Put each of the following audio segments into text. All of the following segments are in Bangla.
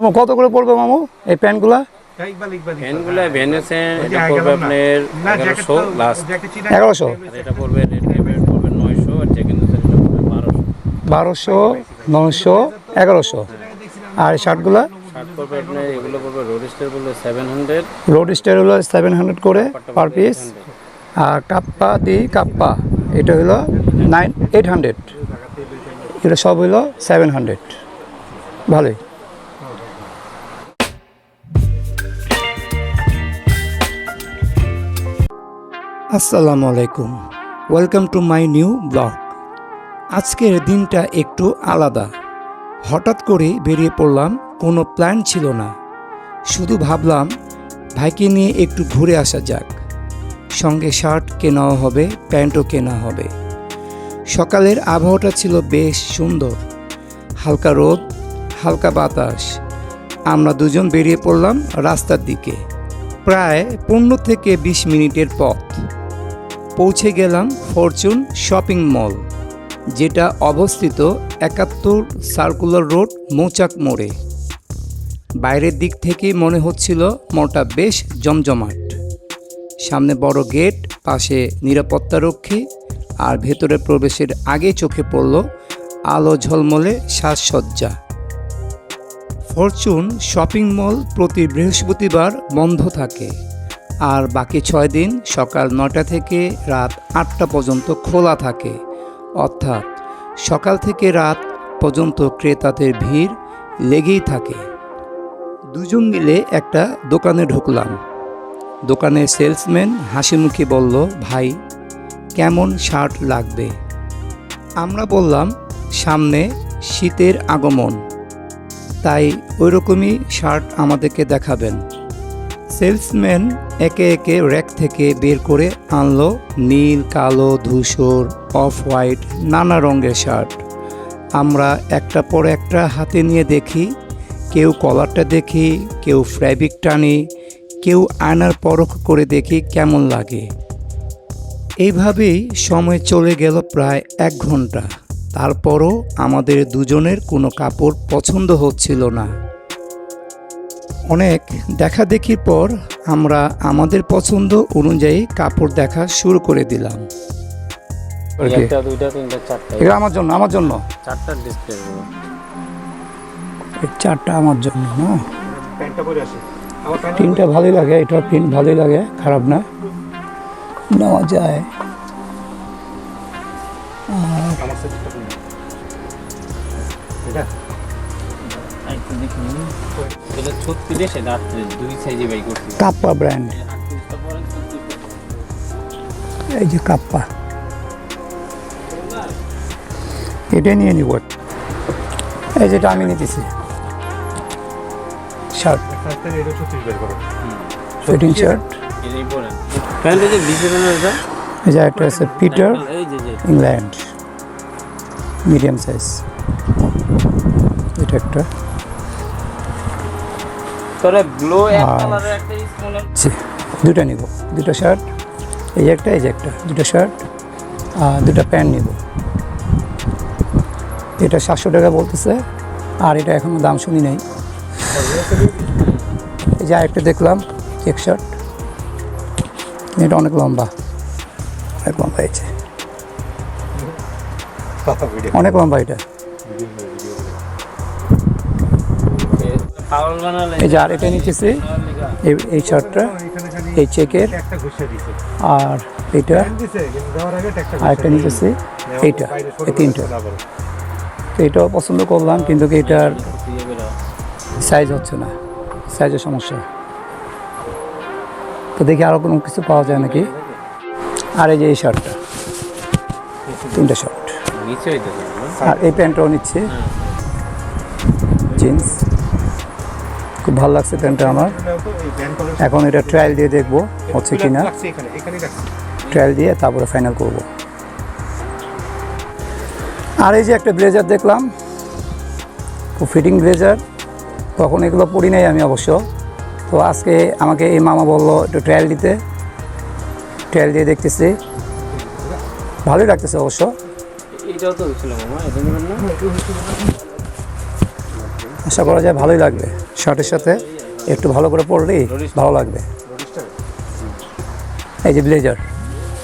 মামু, কত করে পড়বে মামু এই প্যান্টগুলা? এটা পড়বে আপনার এগারোশো লাস্ট এগারোশো? এটা পড়বে রেড পড়বে নয়শো আর চিকেন এটা বারোশো। বারোশো নশো এগারোশো। আর এই শার্টগুলা? পড়বে আপনার এগুলো পড়বে সেভেন হান্ড্রেড রোড স্টার হলো সেভেন হান্ড্রেড করে পার পিস আর কাপ্পা দি কাপ্পা এটা হলো নাইন এইট হান্ড্রেড এটা সব হলো সেভেন হান্ড্রেড ভালোই। আসসালামু আলাইকুম। Welcome to my new blog আজকের দিনটা একটু আলাদা। হঠাৎ করে বেরিয়ে পড়লাম, কোনো প্ল্যান ছিল না। শুধু ভাবলাম, ভাইকে নিয়ে একটু ঘুরে আসা যাক। সঙ্গে শার্ট কেনাও হবে, প্যান্টও কেনা হবে। সকালের আবহাওয়াটা ছিল বেশ সুন্দর। হালকা রোদ, হালকা বাতাস। আমরা দুজন বেরিয়ে পড়লাম রাস্তার দিকে। প্রায় পনেরো থেকে বিশ মিনিটের পথ। পৌঁছে গেলাম ফরচুন শপিং মল, যেটা অবস্থিত একাত্তর সার্কুলার রোড, মৌচাক মোড়ে। বাইরের দিক থেকে মনে হচ্ছিল মলটা বেশ জমজমাট। সামনে বড় গেট, পাশে নিরাপত্তারক্ষী আর ভেতরে প্রবেশের আগে চোখে পড়ল আলো ঝলমলে সাজসজ্জা। ফরচুন শপিং মল প্রতি বৃহস্পতিবার বন্ধ থাকে। আর বাকি ছয় দিন সকাল নটা থেকে রাত আটটা পর্যন্ত খোলা থাকে। অর্থাৎ সকাল থেকে রাত পর্যন্ত ক্রেতাদের ভিড় লেগেই থাকে। দুজন মিলে একটা দোকানে ঢুকলাম। দোকানের সেলসম্যান হাসি মুখে বলল, ভাই, কেমন শার্ট লাগবে? আমরা বললাম, সামনে শীতের আগমন, তাই ওই রকমই শার্ট আমাদেরকে দেখাবেন। সেলসম্যান একে একে র্যাক থেকে বের করে আনলো নীল, কালো, ধূসর অফ হোয়াইট নানা রঙের শার্ট। আমরা একটা পর একটা হাতে নিয়ে দেখি, কেউ কলারটা দেখি, কেউ ফ্যাব্রিক টানি, কেউ আয়নার পরখ করে দেখি কেমন লাগে। এইভাবেই সময় চলে গেল প্রায় এক ঘণ্টা। তারপরও আমাদের দুজনের কোনো কাপড় পছন্দ হচ্ছিল না। অনেক দেখা দেখির পর আমরা আমাদের পছন্দ অনুযায়ী কাপড় দেখা শুরু করে দিলাম। এগুলো আমার জন্য আমার জন্য? চারটা ডিসপ্লে এই চারটা আমার জন্য না? প্রিন্টটা ভালোই লাগে এটা প্রিন্ট ভালোই লাগে খারাপ না? নেওয়া যায়। এটা? কাপ্পা ব্র্যান্ড এই যে কাপ্পা। এটা নিয়ে নিব। এই যেটা আমি নিতেছি। শার্ট ফিটিং শার্ট এই যে একটা আছে পিটার ইংল্যান্ড মিডিয়াম সাইজ এটা একটা। তোরা গ্লো এক কালারের একটা স্মল দুটো নিব। দুটো শার্ট এই যে একটা এই যে একটা দুটো শার্ট আর দুটো প্যান্ট নিব। এটা সাতশো টাকা বলতেছে আর এটা এখনও দাম শুনি নাই। এই যে আরেকটা দেখলাম চেক শার্ট এটা অনেক লম্বা। অনেক লম্বা এই যে অনেক লম্বা এটা। এই যে আর এটা নিতেছি। এই এই শার্টটা এই চেকের। আর এটা আর একটা নিতেছি। এইটা এই তিনটা। তো এটাও পছন্দ করলাম কিন্তু কি এটার সাইজ হচ্ছে না। সাইজের সমস্যা। তো দেখি আরও কোনো কিছু পাওয়া যায় নাকি? আর এই যে এই শার্টটা তিনটা শার্ট। আর এই প্যান্টটাও নিচ্ছে। জিন্স খুব ভালো লাগছে প্যান্টটা আমার। এখন এটা ট্রায়াল দিয়ে দেখব হচ্ছে কি না ট্রায়াল দিয়ে তারপরে ফাইনাল করব। আর এই যে একটা ব্লেজার দেখলাম খুব ফিটিং ব্লেজার তখন এগুলো পড়ি নাই আমি অবশ্য। তো আজকে আমাকে এই মামা বলল একটু ট্রায়াল দিতে। ট্রায়াল দিয়ে দেখতেছি। ভালোই লাগতেছে অবশ্য। এটাও তো আশা করা যায় ভালোই লাগবে। শার্টের সাথে একটু ভালো করে পরলেই ভালো লাগবে। এই যে ব্লেজার,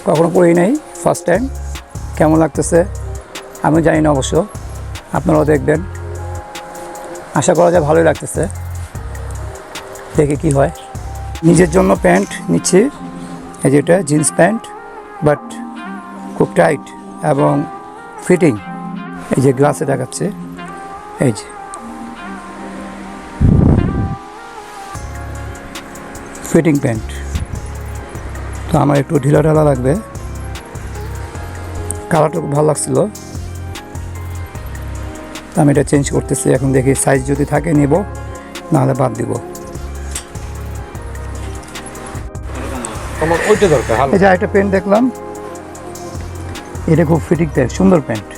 কখনো পরেই নাই ফার্স্ট টাইম কেমন লাগতেছে? আমি জানি না অবশ্য, আপনারাও দেখবেন। আশা করা যায় ভালোই লাগতেছে। দেখে কি হয়। নিজের জন্য প্যান্ট নিচ্ছি, এই যে এটা জিন্স প্যান্ট বাট খুব টাইট এবং ফিটিং এই যে গ্লাসে দেখাচ্ছে, এই যে। ফিটিং প্যান্ট তো আমার একটু ঢিলা ঢালা লাগবে। কালারটা খুব ভালো লাগছিল। তো আমি এটা চেঞ্জ করতেছি। এখন দেখি সাইজ যদি থাকে নেব নাহলে বাদ দিব। এই যে একটা প্যান্ট দেখলাম। এটা খুব ফিটিং প্যান্ট সুন্দর প্যান্ট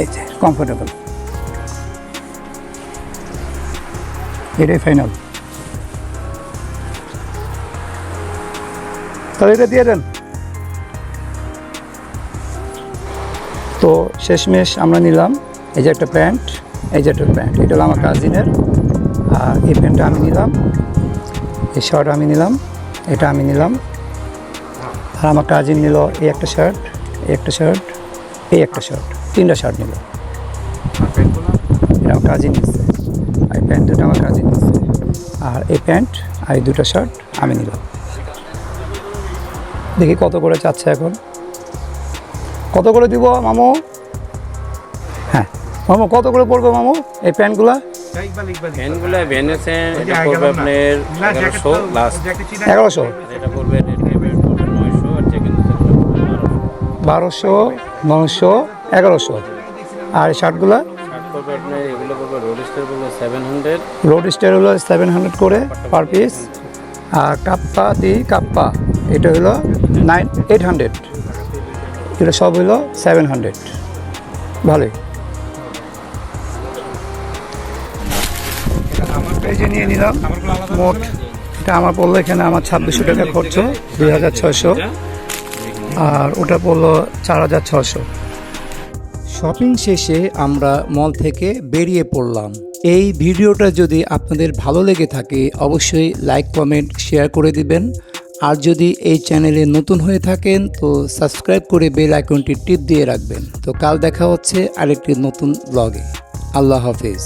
এই যে কমফোর্টেবল এটাই ফাইনাল তাহলে এটা দিয়ে দেন। তো শেষমেশ আমরা নিলাম এই যে একটা প্যান্ট, এই যে একটা প্যান্ট, এটা হলো আমার কাজিনের। আর এই প্যান্টটা আমি নিলাম, এই শার্ট আমি নিলাম, এটা আমি নিলাম। আর আমার কাজিন নিল এই একটা শার্ট, এই একটা শার্ট, এই একটা শার্ট, তিনটা শার্ট নিল। এটা আমার কাজিন নিচ্ছে আর প্যান্ট দুটো আমার কাজিন নিচ্ছে আর এই প্যান্ট আর এই দুটো শার্ট আমি নিলাম। দেখি কত করে চাচ্ছে এখন। কত করে দিব মামু? হ্যাঁ মামু কত করে পড়বে মামু এই প্যান্টগুলা? এটা পড়বে আপনার এগারোশো লাস্ট এগারোশো? এটা পড়বে বারোশো নশো এগারোশো। আর এই শার্টগুলা? রোড স্টার হলো সেভেন হান্ড্রেড করে পার পিস আর কাপ্পা দি কাপ্পা এটা হলো নাইন এইট হান্ড্রেড এটা সব হলো সেভেন হান্ড্রেড ভালোই। পেজে নিয়ে নিলাম। মোট এটা আমার পড়ল এখানে আমার ছাব্বিশশো টাকা খরচ দুই হাজার ছয়শো। আর ওটা পড়ল চার হাজার ছশো শপিং শেষে আমরা মল থেকে বেরিয়ে পড়লাম। এই ভিডিওটা যদি আপনাদের ভালো লেগে থাকে অবশ্যই লাইক কমেন্ট শেয়ার করে দিবেন। আর যদি এই চ্যানেলে নতুন হয়ে থাকেন, তো সাবস্ক্রাইব করে বেল আইকনটি টিপ দিয়ে রাখবেন। তো কাল দেখা হচ্ছে আরেকটি নতুন ব্লগে আল্লাহ হাফিজ।